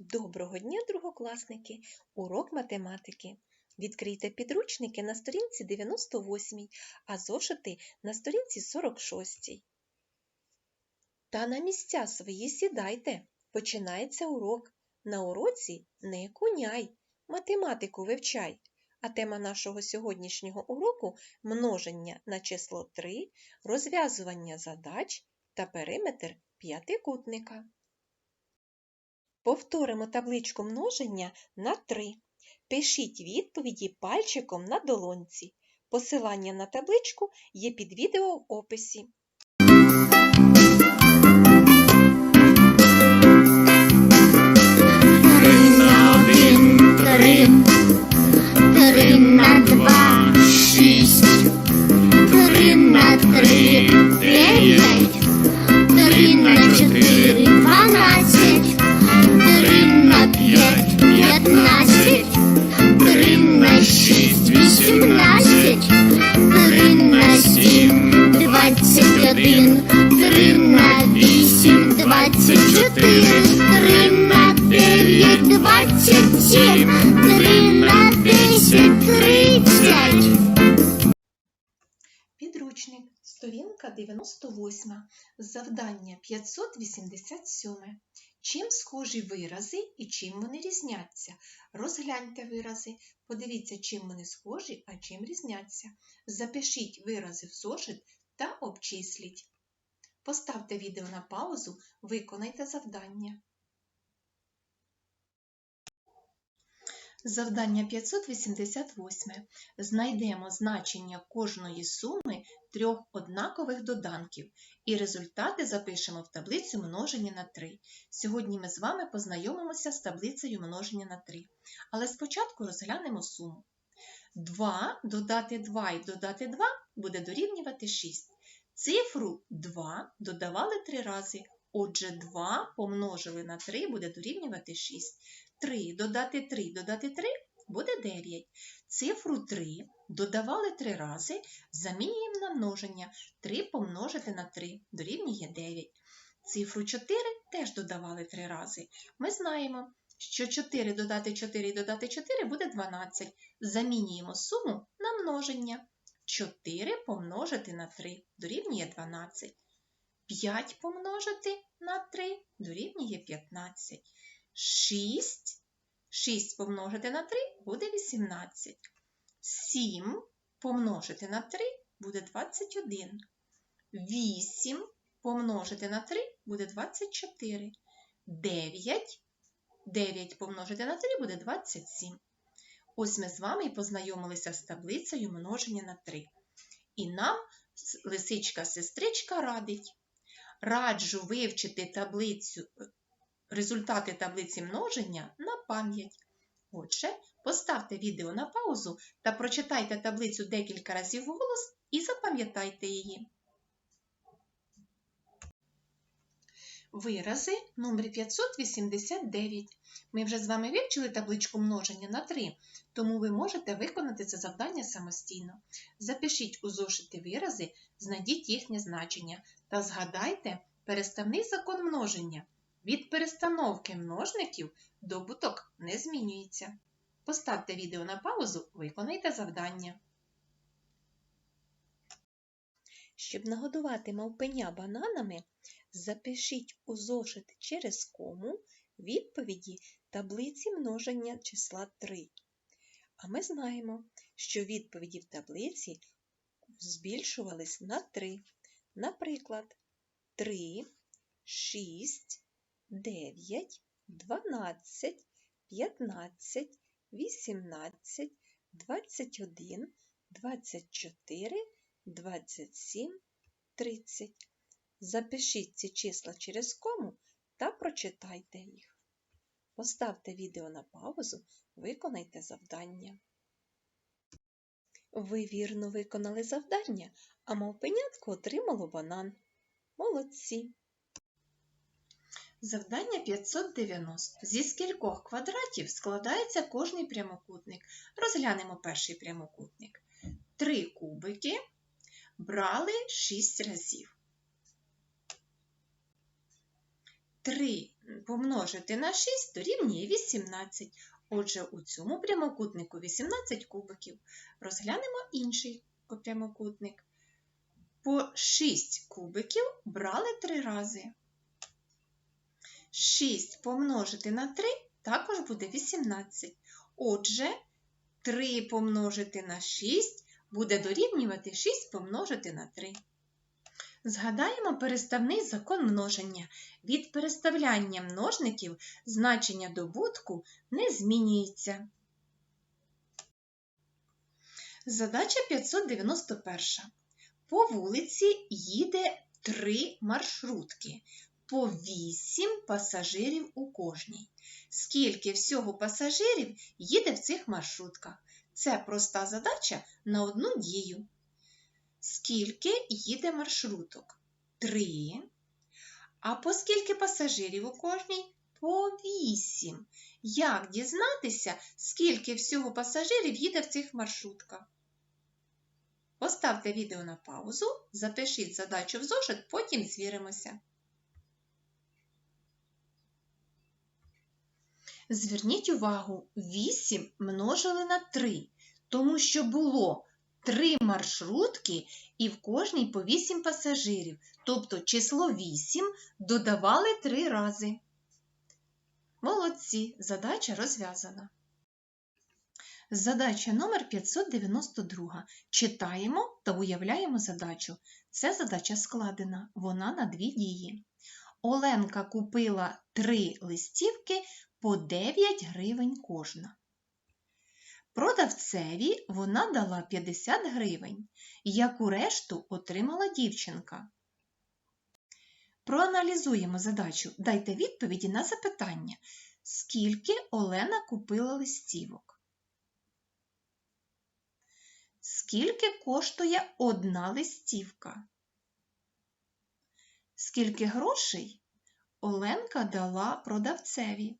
Доброго дня, другокласники! Урок математики. Відкрийте підручники на сторінці 98, а зошити на сторінці 46. Та на місця свої сідайте. Починається урок. На уроці не куняй, математику вивчай. А тема нашого сьогоднішнього уроку множення на число 3, розв'язування задач та периметр п'ятикутника. Повторимо табличку множення на 3. Пишіть відповіді пальчиком на долонці. Посилання на табличку є під відео в описі. Сім, три на десять, тридцять. Підручник, сторінка 98, завдання 587. Чим схожі вирази і чим вони різняться? Розгляньте вирази, подивіться, чим вони схожі, а чим різняться. Запишіть вирази в зошит та обчисліть. Поставте відео на паузу, виконайте завдання. Завдання 588. Знайдемо значення кожної суми трьох однакових доданків і результати запишемо в таблицю множення на 3. Сьогодні ми з вами познайомимося з таблицею множення на 3. Але спочатку розглянемо суму. 2 додати 2 і додати 2 буде дорівнювати 6. Цифру 2 додавали 3 рази. Отже, 2 помножили на 3 буде дорівнювати 6. 3 додати 3 додати 3 буде 9. Цифру 3 додавали 3 рази, замінюємо на множення. 3 помножити на 3 дорівнює 9. Цифру 4 теж додавали 3 рази. Ми знаємо, що 4 додати 4 і додати 4 буде 12. Замінюємо суму на множення. 4 помножити на 3 дорівнює 12. 5 помножити на 3 дорівнює 15. 6. 6 помножити на 3 буде 18. 7 помножити на 3 буде 21. 8 помножити на 3 буде 24. 9. 9 помножити на 3 буде 27. Ось ми з вами і познайомилися з таблицею множення на 3. І нам лисичка-сестричка радить. Раджу вивчити таблицю результати таблиці множення на пам'ять. Отже, поставте відео на паузу та прочитайте таблицю декілька разів вголос і запам'ятайте її. Вирази номер 589. Ми вже з вами вивчили табличку множення на 3, тому ви можете виконати це завдання самостійно. Запишіть у зошити вирази, знайдіть їхнє значення та згадайте переставний закон множення. Від перестановки множників добуток не змінюється. Поставте відео на паузу, виконайте завдання. Щоб нагодувати мавпеня бананами, запишіть у зошит через кому відповіді таблиці множення числа 3. А ми знаємо, що відповіді в таблиці збільшувались на 3. Наприклад, 3, 6, 9, 12, 15, 18, 21, 24, 27, 30. Запишіть ці числа через кому та прочитайте їх. Поставте відео на паузу, виконайте завдання. Ви вірно виконали завдання, а мавпенятко отримало банан. Молодці! Завдання 590. Зі скількох квадратів складається кожний прямокутник. Розглянемо перший прямокутник. Три кубики брали 6 разів. 3 помножити на 6 дорівнює 18. Отже, у цьому прямокутнику 18 кубиків. Розглянемо інший прямокутник. По 6 кубиків брали 3 рази. 6 помножити на 3 також буде 18. Отже, 3 помножити на 6 буде дорівнювати 6 помножити на 3. Згадаємо переставний закон множення. Від переставляння множників значення добутку не змінюється. Задача 591. По вулиці їде три маршрутки, по 8 пасажирів у кожній. Скільки всього пасажирів їде в цих маршрутках? Це проста задача на одну дію. Скільки їде маршруток? Три. А по скільки пасажирів у кожній? По вісім. Як дізнатися, скільки всього пасажирів їде в цих маршрутках? Поставте відео на паузу, запишіть задачу в зошит, потім звіримося. Зверніть увагу, 8 множили на 3, тому що було 3 маршрутки і в кожній по 8 пасажирів, тобто число 8 додавали 3 рази. Молодці, задача розв'язана. Задача номер 592. Читаємо та уявляємо задачу. Це задача складена, вона на дві дії. Оленка купила три листівки по 9 гривень кожна. Продавцеві вона дала 50 гривень, яку решту отримала дівчинка. Проаналізуємо задачу. Дайте відповіді на запитання, скільки Олена купила листівок. Скільки коштує одна листівка? Скільки грошей Оленка дала продавцеві?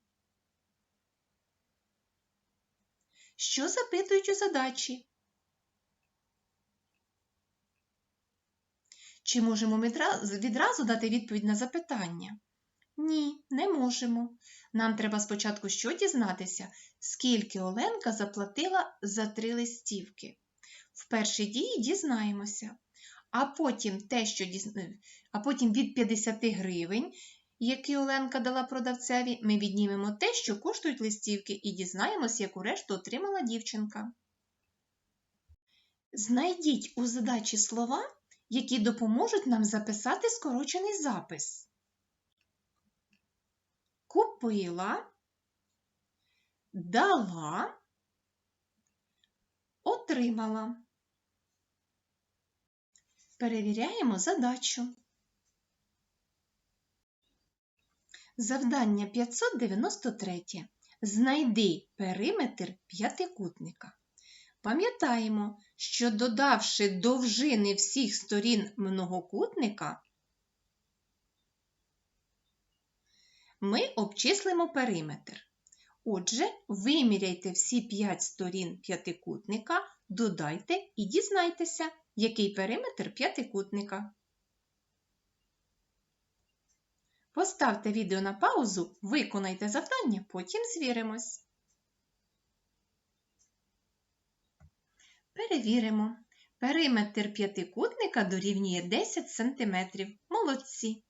Що запитують у задачі? Чи можемо відразу, відразу дати відповідь на запитання? Ні, не можемо. Нам треба спочатку що дізнатися, скільки Оленка заплатила за три листівки. В першій дії дізнаємося, а потім, те, що діз... а потім від 50 гривень, які Оленка дала продавцеві, ми віднімемо те, що коштують листівки, і дізнаємося, яку решту отримала дівчинка. Знайдіть у задачі слова, які допоможуть нам записати скорочений запис. Купила, дала, отримала. Перевіряємо задачу. Завдання 593. Знайди периметр п'ятикутника. Пам'ятаємо, що додавши довжини всіх сторін многокутника, ми обчислимо периметр. Отже, виміряйте всі 5 сторін п'ятикутника, додайте і дізнайтеся, який периметр п'ятикутника. Поставте відео на паузу, виконайте завдання, потім звіримось. Перевіримо. Периметр п'ятикутника дорівнює 10 см. Молодці.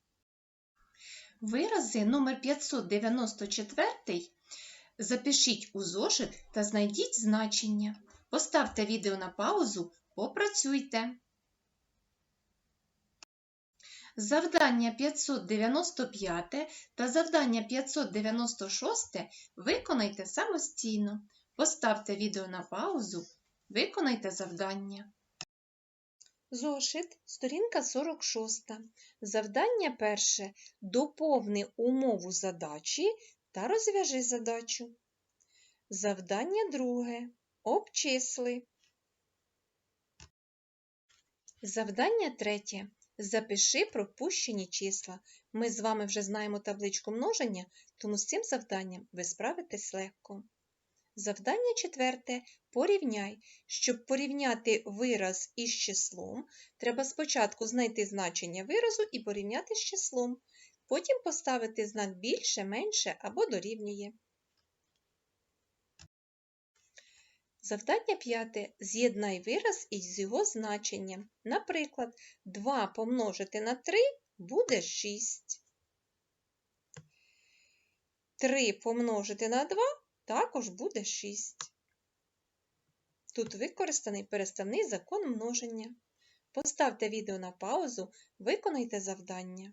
Вирази номер 594 запишіть у зошит та знайдіть значення. Поставте відео на паузу, попрацюйте. Завдання 595 та завдання 596 виконайте самостійно. Поставте відео на паузу, виконайте завдання. Зошит, сторінка 46. Завдання перше. Доповни умову задачі та розв'яжи задачу. Завдання друге. Обчисли. Завдання третє. Запиши пропущені числа. Ми з вами вже знаємо табличку множення, тому з цим завданням ви справитесь легко. Завдання четверте. Порівняй. Щоб порівняти вираз із числом, треба спочатку знайти значення виразу і порівняти з числом. Потім поставити знак більше, менше або дорівнює. Завдання п'яте. З'єднай вираз із його значенням. Наприклад, 2 помножити на 3 буде 6. 3 помножити на 2 також буде 6. Тут використаний переставний закон множення. Поставте відео на паузу, виконайте завдання.